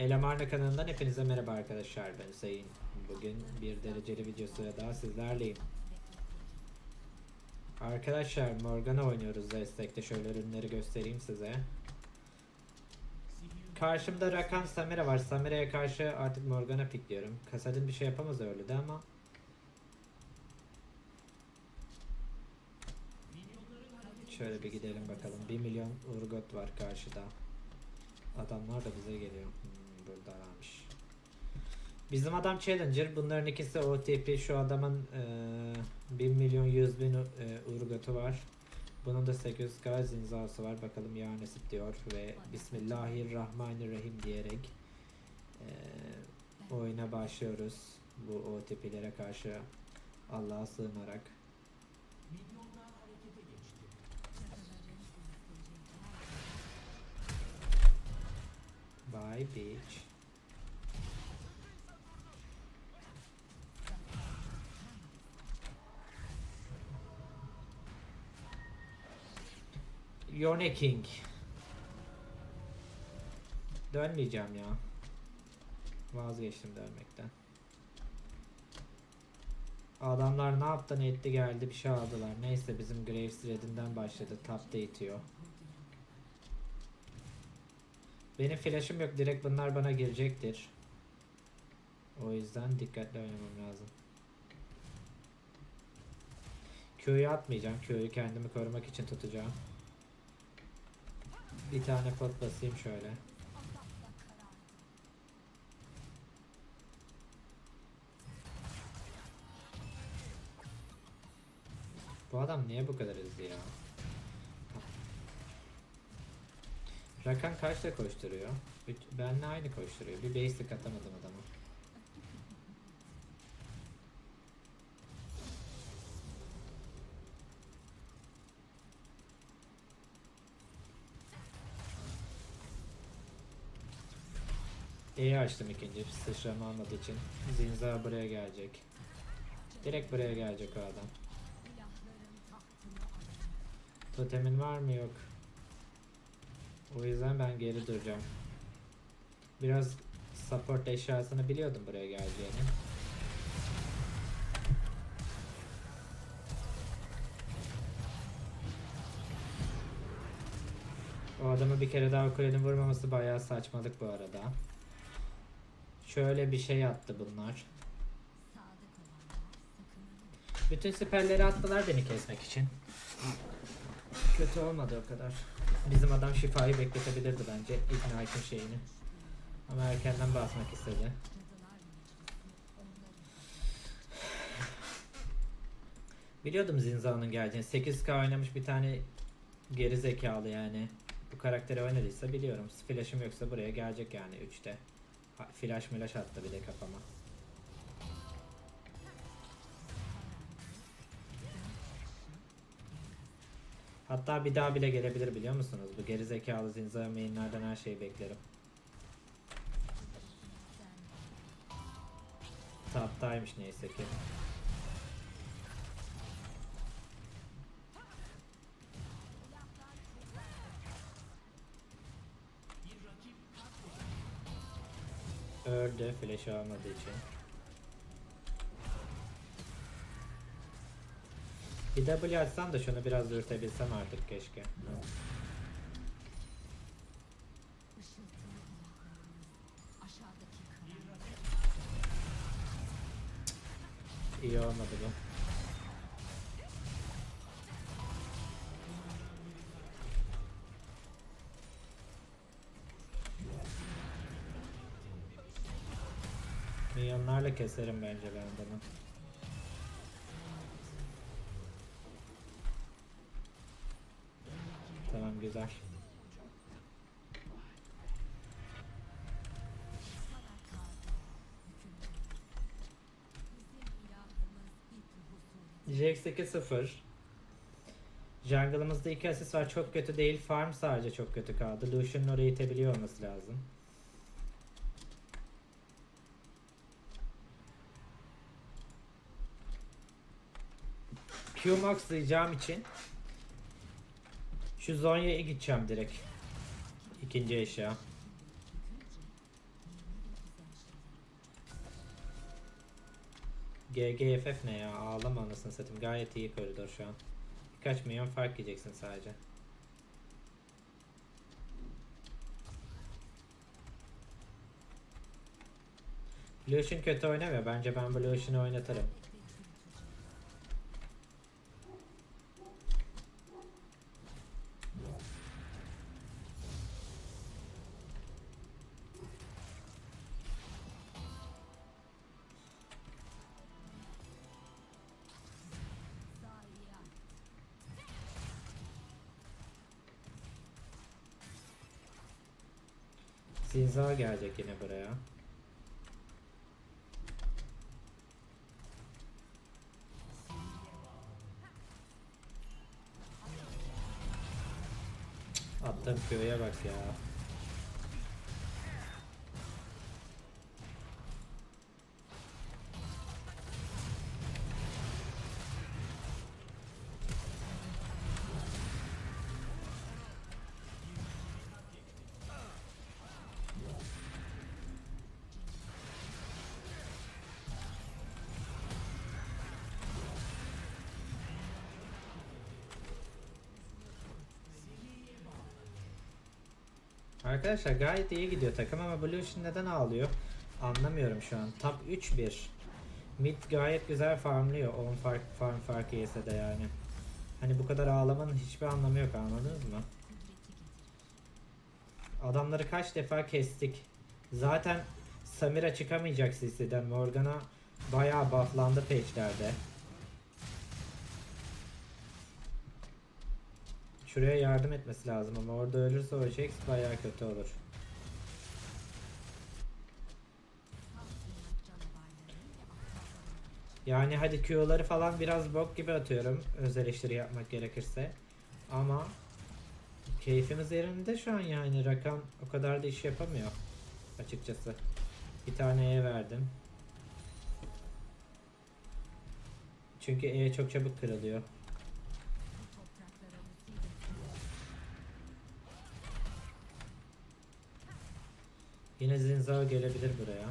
Elemarna kanalından hepinize merhaba arkadaşlar ben Hüseyin. Bugün bir dereceli videosuyla daha sizlerleyim. Arkadaşlar Morgana oynuyoruz destekte şöyle ürünleri göstereyim size. Karşımda Rakan Samira var. Samira'ya karşı artık Morgana pikliyorum. Kasadin bir şey yapamaz öyle de ama Şöyle bir gidelim bakalım. 1 milyon Urgot var karşıda. Adamlar da bize geliyor. Buradalarmış. Bizim adam Challenger. Bunların ikisi OTP. Şu adamın e, 1 milyon 100 bin e, Urgot'u var. Bunun da 800k zinzası var. Bakalım ya nasip diyor ve Bismillahirrahmanirrahim diyerek e, oyuna başlıyoruz. Bu OTP'lere karşı Allah'a sığınarak. Bye bitch. Yone King. Dönmeyeceğim ya. Vazgeçtim dönmekten. Adamlar ne yaptı ne etti geldi bir şey aldılar. Neyse bizim Graves Red'inden başladı. Tapta itiyor. Benim flash'ım yok. Direkt bunlar bana girecektir. O yüzden dikkatli oynamam lazım. Q'yu atmayacağım. Q'yu kendimi korumak için tutacağım. Bir tane pot basayım şöyle. Bu adam niye bu kadar hızlı ya? Rakan kaçta koşturuyor? Benle aynı koşturuyor. Bir basic atamadım adama. İyi açtım ikinci sıçrama almadığı için. Zinza buraya gelecek. Direkt buraya gelecek o adam. Totemin var mı yok. O yüzden ben geri duracağım. Biraz support eşyasını biliyordum buraya geleceğini. O adamı bir kere daha kulenin vurmaması bayağı saçmalık bu arada. Şöyle bir şey attı bunlar. Bütün siperleri attılar beni kesmek için. Kötü olmadı o kadar. Bizim adam şifayı bekletebilirdi bence Ignite'ın şeyini. Ama erkenden basmak istedi. Biliyordum Zinza'nın geleceğini. 8K oynamış bir tane geri zekalı yani. Bu karakteri oynadıysa biliyorum. Flash'ım yoksa buraya gelecek yani 3'te. Ha, Flash milaş attı bir de kafama. Hatta bir daha bile gelebilir biliyor musunuz? Bu geri zekalı zinza mainlerden her şeyi beklerim. Taptaymış neyse ki. Öldü flash almadığı için. Bir W açsam da şunu biraz dürtebilsem artık keşke. İyi olmadı bu. Milyonlarla keserim bence ben bunu. Güzel. Jax 2-0. Jungle'ımızda 2 asist var çok kötü değil. Farm sadece çok kötü kaldı. Lucian'ın orayı itebiliyor olması lazım. Q-Max'layacağım için şu Zonya'ya gideceğim direkt. İkinci eşya. GGFF ne ya? Ağlama anasını satayım. Gayet iyi koridor şu an. Birkaç milyon fark yiyeceksin sadece. Blue Ocean kötü oynamıyor. Bence ben Blue Ocean'ı oynatırım. Zinza gelecek yine buraya. Attığım köye bak ya. Arkadaşlar gayet iyi gidiyor takım ama Blue Ocean neden ağlıyor? Anlamıyorum şu an. Top 3-1. Mid gayet güzel farmlıyor. 10 fark, farm farkı yese de yani. Hani bu kadar ağlamanın hiçbir anlamı yok anladınız mı? Adamları kaç defa kestik. Zaten Samira çıkamayacak CC'den. Morgana bayağı bufflandı patchlerde. Şuraya yardım etmesi lazım ama orada ölürse o Jax bayağı kötü olur. Yani hadi Q'ları falan biraz bok gibi atıyorum öz eleştiri yapmak gerekirse. Ama keyfimiz yerinde şu an yani Rakan o kadar da iş yapamıyor açıkçası. Bir tane E verdim. Çünkü E çok çabuk kırılıyor. Yine Zinzao gelebilir buraya.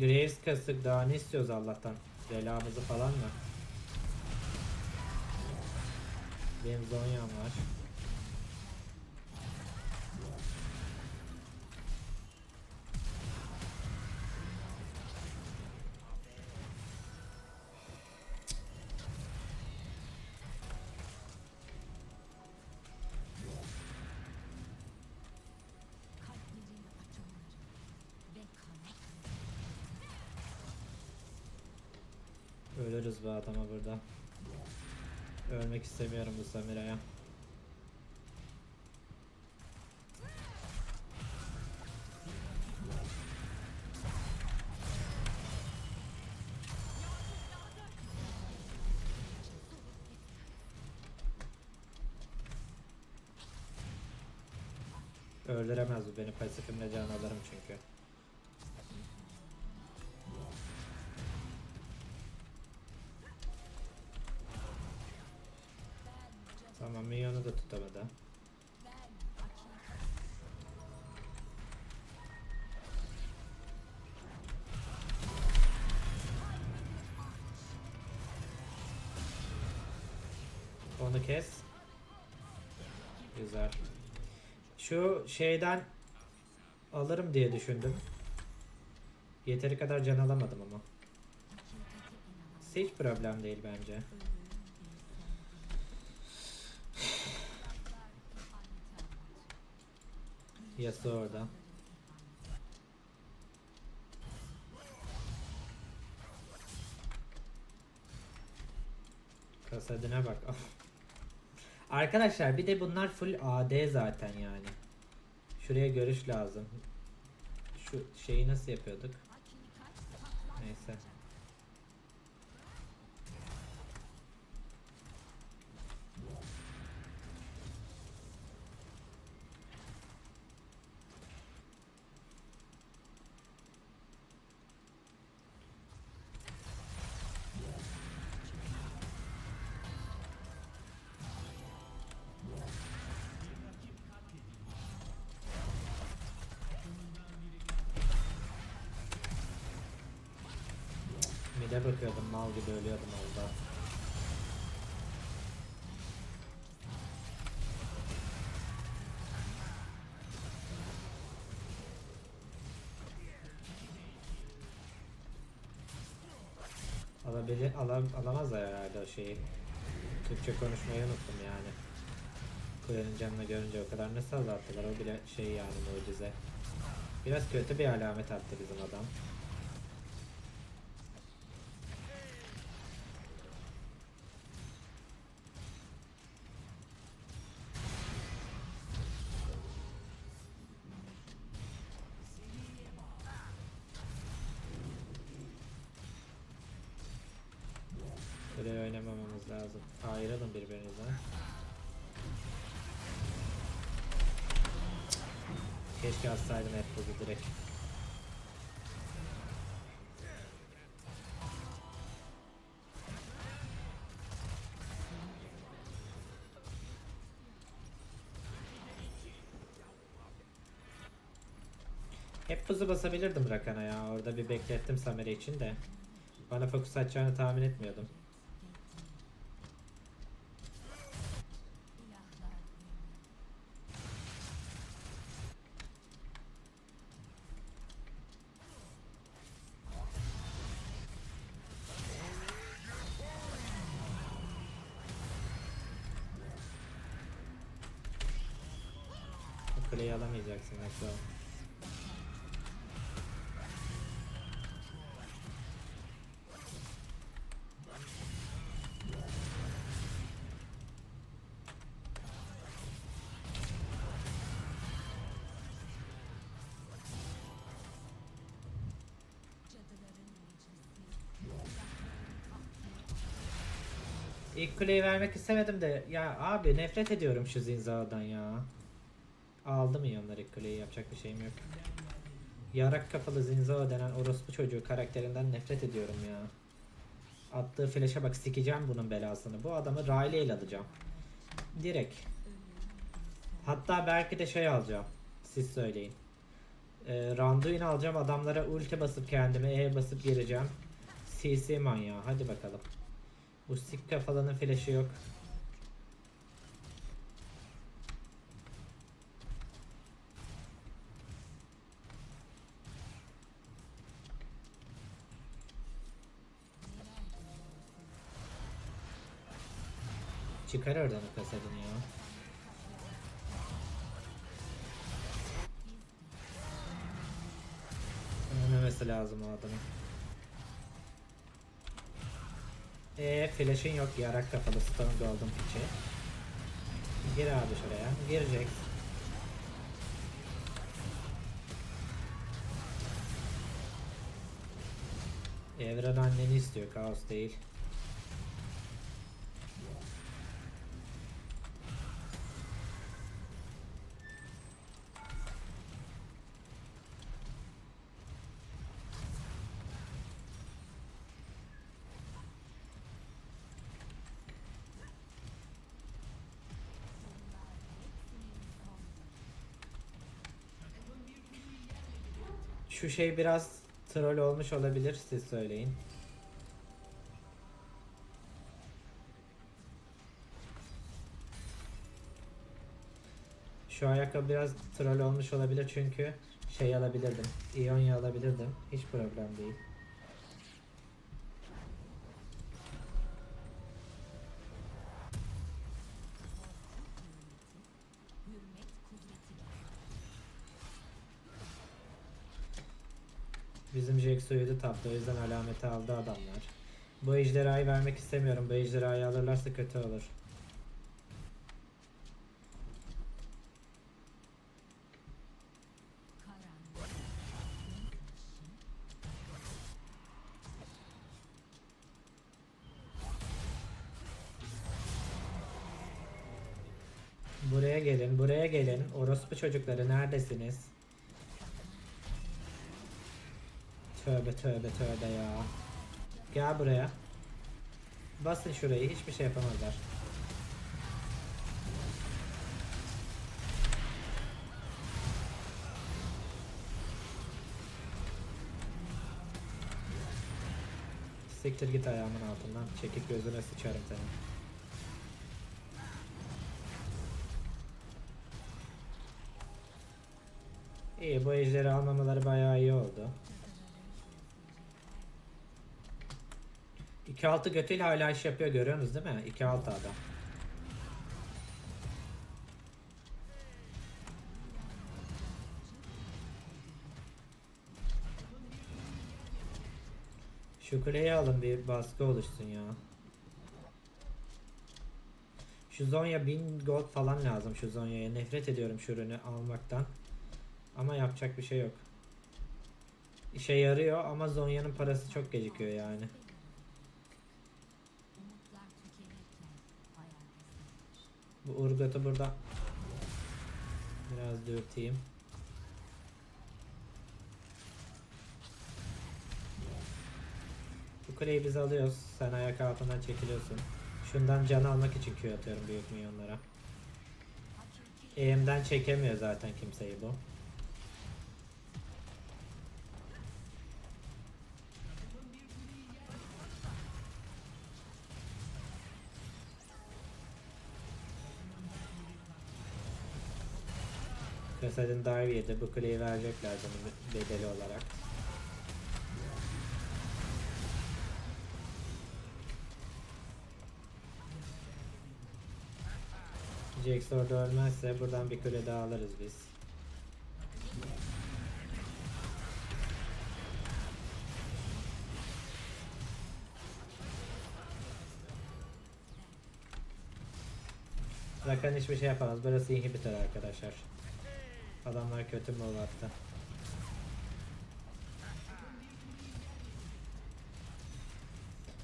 Graves kasık daha ne istiyoruz Allah'tan? Belamızı falan mı? Benim Zonya'm var. Ölürüz bu adama burada. Ölmek istemiyorum bu Samira'ya. Öldüremez bu beni pasifimle can alırım çünkü. Şu şeyden alırım diye düşündüm. Yeteri kadar can alamadım ama. Hiç problem değil bence. Yasuo orada. Kasadına bak. Arkadaşlar bir de bunlar full AD zaten yani. Şuraya görüş lazım. Şu şeyi nasıl yapıyorduk? Neyse. Mide bakıyordum mal gibi ölüyordum orada. Alabilir, alam, alamazlar herhalde o şeyi. Türkçe konuşmayı unuttum yani. Kulenin canını görünce o kadar nasıl azalttılar o bile şey yani mucize. Biraz kötü bir alamet attı bizim adam. Hep buzu basabilirdim Rakan'a ya. Orada bir beklettim Samere için de. Bana fokus atacağını tahmin etmiyordum. Kuleyi alamayacaksın Ekro. İlk kuleyi vermek istemedim de ya abi nefret ediyorum şu Zinza'dan ya. Aldım milyonlar ilk kuleyi yapacak bir şeyim yok. Yarak kafalı Zinzao denen orospu çocuğu karakterinden nefret ediyorum ya. Attığı flash'a bak sikeceğim bunun belasını. Bu adamı Riley ile alacağım. Direkt. Hatta belki de şey alacağım. Siz söyleyin. Ee, Randuin alacağım adamlara ulti basıp kendime E basıp gireceğim. CC manyağı hadi bakalım. Bu sik kafalanın flash'ı yok. Çıkar oradan o kasadını ya. Ölmemesi lazım o adamın. Eee flash'ın yok yarak kafalı stone golden piçi. Gir abi şuraya. Girecek. Evren anneni istiyor kaos değil. Şu şey biraz troll olmuş olabilir siz söyleyin. Şu ayakkabı biraz troll olmuş olabilir çünkü şey alabilirdim. Ionia alabilirdim. Hiç problem değil. Uyudu taptı o yüzden alameti aldı adamlar. Bu ejderhayı vermek istemiyorum. Bu ejderhayı alırlarsa kötü olur. Buraya gelin, buraya gelin. Orospu çocukları neredesiniz? Tövbe tövbe tövbe ya. Gel buraya. Basın şurayı, hiçbir şey yapamazlar. Siktir git ayağımın altından. Çekip gözüne sıçarım senin. İyi bu ejderi almamaları bayağı iyi oldu. 2-6 götüyle hala iş yapıyor görüyorsunuz değil mi? 2-6 adam. Şu kuleyi alın bir baskı oluşsun ya. Şu Zonya 1000 gold falan lazım şu Zonya'ya. Nefret ediyorum şu ürünü almaktan. Ama yapacak bir şey yok. İşe yarıyor ama Zonya'nın parası çok gecikiyor yani. Bu Urgot'u burada biraz dürteyim. Bu kuleyi biz alıyoruz. Sen ayak altından çekiliyorsun. Şundan can almak için Q atıyorum büyük milyonlara. Eğimden çekemiyor zaten kimseyi bu. Kasadin dive yedi. Bu kuleyi verecekler bunun bedeli olarak. Jax orada ölmezse buradan bir kule daha alırız biz. Rakan hiçbir şey yapamaz. Burası inhibitor arkadaşlar. Adamlar kötü mü attı?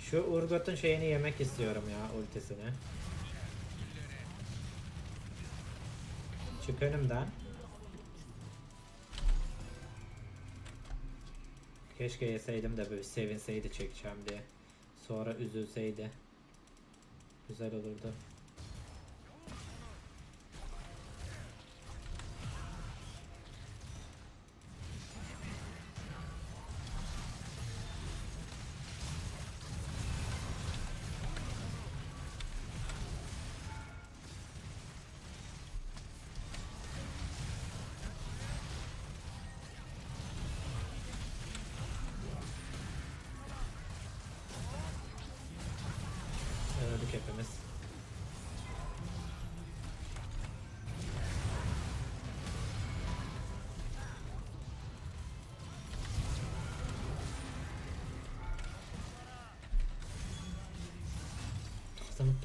Şu Urgot'un şeyini yemek istiyorum ya ultisini. Çık önümden. Keşke yeseydim de böyle sevinseydi çekeceğim diye. Sonra üzülseydi. Güzel olurdu.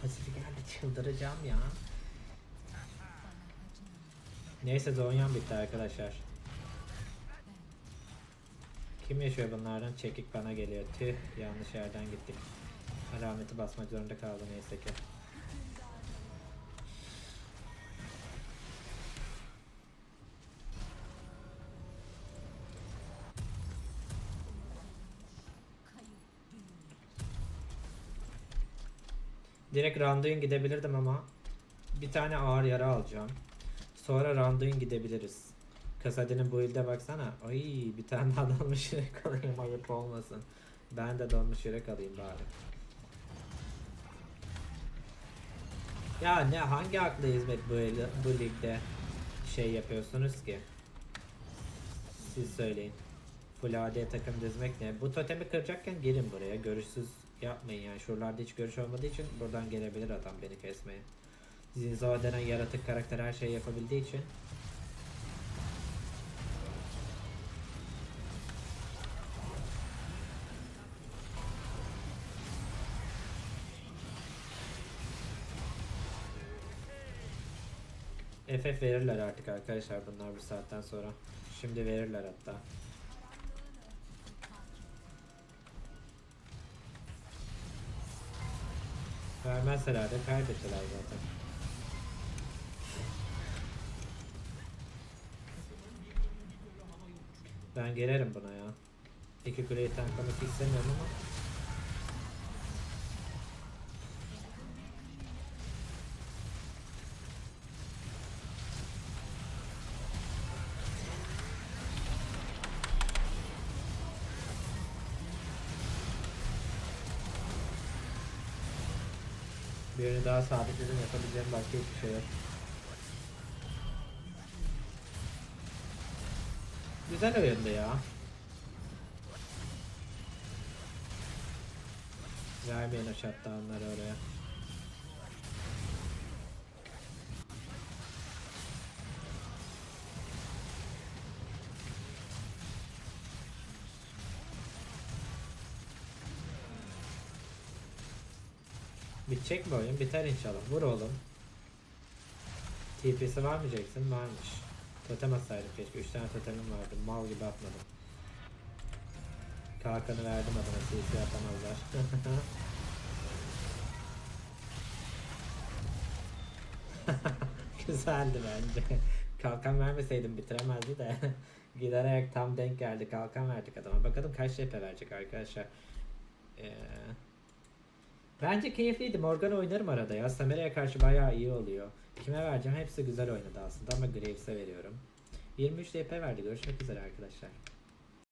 Pasifi geldi çıldıracağım ya. Neyse Zonyan bitti arkadaşlar. Kim yaşıyor bunlardan? Çekik bana geliyor. Tüh yanlış yerden gittik. Alameti basmak zorunda kaldı neyse ki. Direkt Randuin gidebilirdim ama bir tane ağır yara alacağım. Sonra Randuin gidebiliriz. Kasadin'in bu ilde baksana. Ay bir tane daha donmuş yürek alayım ayıp olmasın. Ben de donmuş yürek alayım bari. Ya ne hangi akla hizmet bu, bu ligde şey yapıyorsunuz ki? Siz söyleyin. Full AD takım dizmek ne? Bu totemi kıracakken gelin buraya. Görüşsüz yapmayın yani. Şuralarda hiç görüş olmadığı için buradan gelebilir adam beni kesmeye. Zinzao denen yaratık karakter her şeyi yapabildiği için. FF verirler artık arkadaşlar bunlar bu saatten sonra. Şimdi verirler hatta. Vermezseler de kaybettiler zaten. Ben gelirim buna ya. İki kuleyi tanklamak istemiyorum ama Birini daha sabitledim yapabileceğim başka hiçbir şey yok. Güzel oyundu ya. Vermeyin o shutdownları oraya. Bitecek mi oyun? Biter inşallah. Vur oğlum. TP'si var mı Jackson? Varmış. Totem atsaydım keşke. 3 tane totemim vardı. Mal gibi atmadım. Kalkanı verdim adama. CC atamazlar. Güzeldi bence. Kalkan vermeseydim bitiremezdi de. Giderek tam denk geldi. Kalkan verdik adama. Bakalım kaç JP verecek arkadaşlar. Ee, bence keyifliydi. Morgan oynarım arada ya. Samera'ya karşı bayağı iyi oluyor. Kime vereceğim? Hepsi güzel oynadı aslında ama Graves'e veriyorum. 23 DP verdi. Görüşmek üzere arkadaşlar.